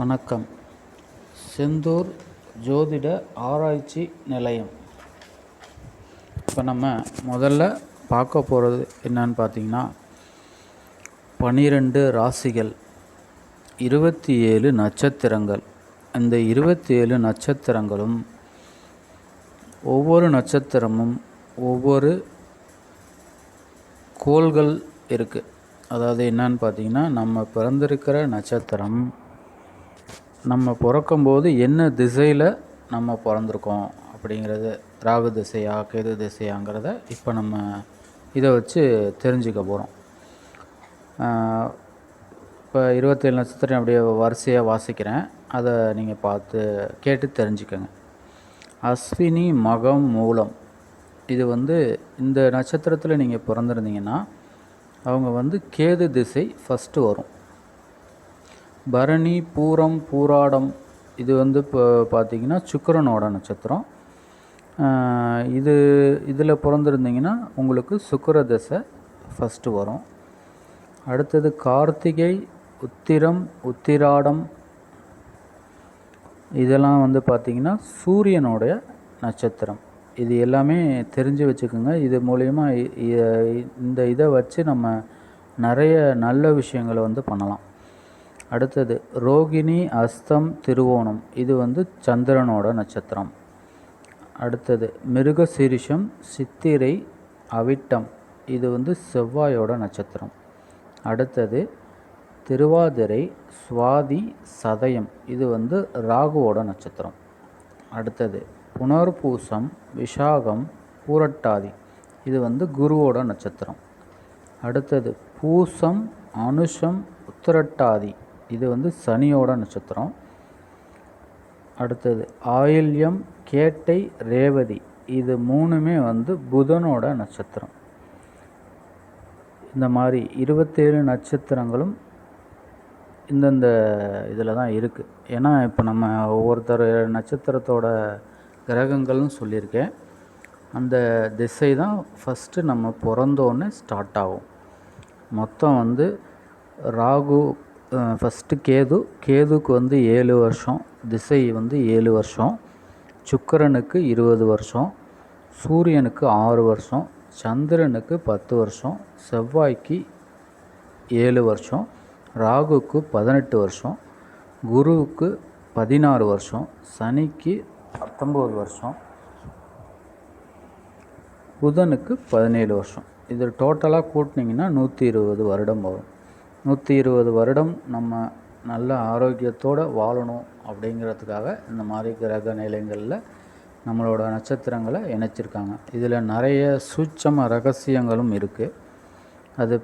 வணக்கம். செந்தூர் ஜோதிட ஆராய்ச்சி நிலையம். இப்போ நம்ம முதல்ல பார்க்க போகிறது என்னன்னு பார்த்தீங்கன்னா பனிரெண்டு ராசிகள் இருபத்தி ஏழு நட்சத்திரங்கள். இந்த இருபத்தி ஏழு நட்சத்திரங்களும் ஒவ்வொரு நட்சத்திரமும் ஒவ்வொரு கோள்கள் இருக்குது அதாவது என்னன்னு பார்த்தீங்கன்னா நம்ம பிறந்திருக்கிற நட்சத்திரம் நம்ம பிறக்கும்போது என்ன திசையில் நம்ம பிறந்திருக்கோம் அப்படிங்கிறது ராகு திசையா கேது திசையாங்கிறத இப்போ நம்ம இதை வச்சு தெரிஞ்சுக்க போகிறோம் இப்போ இருபத்தேழு நட்சத்திரம் அப்படியே வரிசையாக வாசிக்கிறேன். அதை நீங்கள் பார்த்து கேட்டு தெரிஞ்சுக்கோங்க. அஸ்வினி மகம் மூலம். இது வந்து இந்த நட்சத்திரத்தில் நீங்கள் பிறந்திருந்தீங்கன்னா அவங்க வந்து கேது திசை ஃபஸ்ட்டு வரும். பரணி பூரம் பூராடம். இது வந்து இப்போ பார்த்தீங்கன்னா சுக்கரனோட நட்சத்திரம். இது இதில் பிறந்திருந்தீங்கன்னா உங்களுக்கு சுக்கிர திசை ஃபஸ்ட்டு வரும். அடுத்தது கார்த்திகை உத்திரம் உத்திராடம். இதெல்லாம் வந்து பார்த்திங்கன்னா சூரியனுடைய நட்சத்திரம். இது எல்லாமே தெரிஞ்சு வச்சுக்கோங்க. இது மூலயமா இந்த இதை வச்சு நம்ம நிறைய நல்ல விஷயங்களை வந்து பண்ணலாம். அடுத்தது ரோகிணி அஸ்தம் திருவோணம். இது வந்து சந்திரனோட நட்சத்திரம். அடுத்தது மிருகசீரிஷம் சித்திரை அவிட்டம். இது வந்து செவ்வாயோட நட்சத்திரம். அடுத்தது திருவாதிரை சுவாதி சதயம். இது வந்து ராகுவோட நட்சத்திரம். அடுத்தது புனர்பூசம் விஷாகம் பூரட்டாதி. இது வந்து குருவோட நட்சத்திரம். அடுத்தது பூசம் அனுஷம் உத்திரட்டாதி. இது வந்து சனியோட நட்சத்திரம். அடுத்தது ஆயில்யம் கேட்டை ரேவதி இது மூணுமே வந்து புதனோட நட்சத்திரம். இந்த மாதிரி இருபத்தேழு நட்சத்திரங்களும் இந்தந்த இதில் தான் இருக்குது ஏன்னா இப்போ நம்ம ஒவ்வொருத்தர் நட்சத்திரத்தோட கிரகங்கள்னு சொல்லியிருக்கேன். அந்த திசை தான் ஃபஸ்ட்டு நம்ம பிறந்தோன்னே ஸ்டார்ட் ஆகும். மொத்தம் வந்து ராகு ஃபஸ்ட்டு கேது. கேதுக்கு வந்து ஏழு வருஷம் திசை வந்து ஏழு வருஷம் சுக்கிரனுக்கு இருபது வருஷம் சூரியனுக்கு ஆறு வருஷம் சந்திரனுக்கு பத்து வருஷம் செவ்வாய்க்கு ஏழு வருஷம் ராகுக்கு பதினெட்டு வருஷம் குருவுக்கு பதினாறு வருஷம் சனிக்கு பத்தொம்போது வருஷம் புதனுக்கு பதினேழு வருஷம். இது டோட்டலாக கூட்டினீங்கன்னா நூற்றி இருபது வருடம் வரும். நூற்றி இருபது வருடம் நம்ம நல்ல ஆரோக்கியத்தோடு வாழணும் அப்படிங்கிறதுக்காக இந்த மாதிரி கிரக நிலையங்களில் நம்மளோட நட்சத்திரங்களை இணைச்சிருக்காங்க. இதில் நிறைய சூட்சம ரகசியங்களும் இருக்குது அது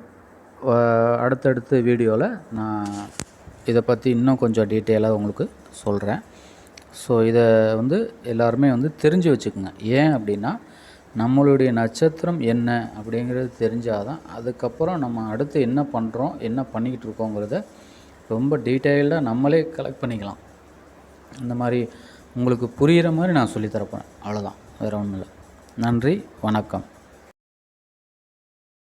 அடுத்தடுத்த வீடியோவில் நான் இதை பற்றி இன்னும் கொஞ்சம் டீட்டெயிலாக உங்களுக்கு சொல்கிறேன் ஸோ இதை வந்து எல்லாருமே வந்து தெரிஞ்சு வச்சுக்கோங்க. ஏன் அப்படின்னா நம்மளுடைய நட்சத்திரம் என்ன அப்படிங்கிறது தெரிஞ்சால் தான் அதுக்கப்புறம் நம்ம அடுத்து என்ன பண்ணுறோம் என்ன பண்ணிக்கிட்டு இருக்கோங்கிறத ரொம்ப டீட்டெயில்டாக நம்மளே கலெக்ட் பண்ணிக்கலாம். இந்த மாதிரி உங்களுக்கு புரிகிற மாதிரி நான் சொல்லித்தரப்போகிறேன் அவ்வளோதான் வேறு ஒன்றும் இல்லை. நன்றி வணக்கம்.